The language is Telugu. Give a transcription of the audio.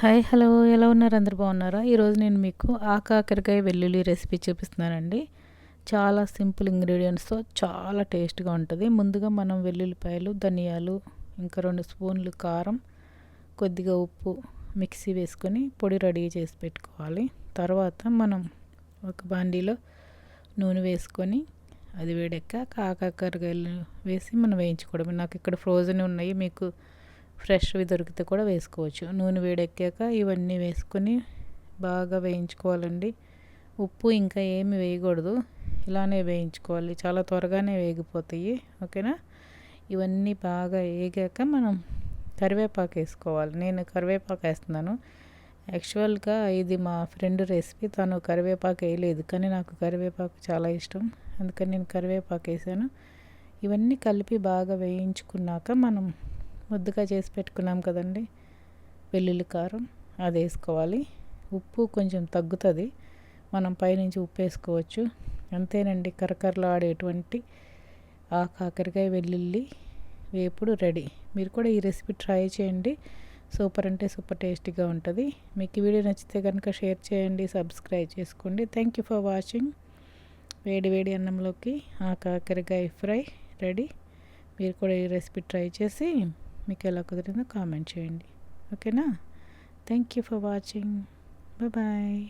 హాయ్ హలో ఎలా ఉన్నారు? అందరు బాగున్నారా? ఈరోజు నేను మీకు ఆకాకరకాయ వెల్లుల్లి రెసిపీ చూపిస్తున్నానండి. చాలా సింపుల్ ఇంగ్రీడియంట్స్తో చాలా టేస్ట్గా ఉంటుంది. ముందుగా మనం వెల్లుల్లిపాయలు ధనియాలు ఇంకా రెండు స్పూన్లు కారం కొద్దిగా ఉప్పు మిక్సీ వేసుకొని పొడి రెడీ చేసి పెట్టుకోవాలి. తర్వాత మనం ఒక బాండీలో నూనె వేసుకొని అది వేడెక్క ఆకాకరకాయలు వేసి మనం వేయించుకోవడం నాకు ఇక్కడ ఫ్రోజన్ ఉన్నాయి మీకు ఫ్రెష్వి దొరికితే కూడా వేసుకోవచ్చు. నూనె వేడెక్కాక ఇవన్నీ వేసుకొని బాగా వేయించుకోవాలండి. ఉప్పు ఇంకా ఏమి వేయకూడదు. ఇలానే వేయించుకోవాలి. చాలా త్వరగానే వేగిపోతాయి. ఓకేనా? ఇవన్నీ బాగా వేగాక మనం కరివేపాకు వేసుకోవాలి. నేను కరివేపాకు వేస్తున్నాను. యాక్చువల్గా ఇది మా ఫ్రెండ్ రెసిపీ. తను కరివేపాకు వేయలేదు కానీ నాకు కరివేపాకు చాలా ఇష్టం. అందుకని నేను కరివేపాకు వేసాను. ఇవన్నీ కలిపి బాగా వేయించుకున్నాక మనం ముద్దుగా చేసి పెట్టుకున్నాం కదండి. వెల్లుల్లి కారం అది వేసుకోవాలి. ఉప్పు కొంచెం తగ్గుతుంది. మనం పైనుంచి ఉప్పు వేసుకోవచ్చు. అంతేనండి కరకరలాడేటువంటి ఆ కాకరకాయ వెల్లుల్లి వేపుడు రెడీ. మీరు కూడా ఈ రెసిపీ ట్రై చేయండి. సూపర్ అంటే సూపర్ టేస్టీగా ఉంటుంది. మీకు ఈ వీడియో నచ్చితే కనుక షేర్ చేయండి సబ్స్క్రైబ్ చేసుకోండి. థ్యాంక్ యూ ఫర్ వాచింగ్ వేడి వేడి అన్నంలోకి ఆ కాకరకాయ ఫ్రై రెడీ. మీరు కూడా ఈ రెసిపీ ట్రై చేసి మీకు ఎలా కుదిరిందో కామెంట్ చేయండి. ఓకేనా? Thank you for watching bye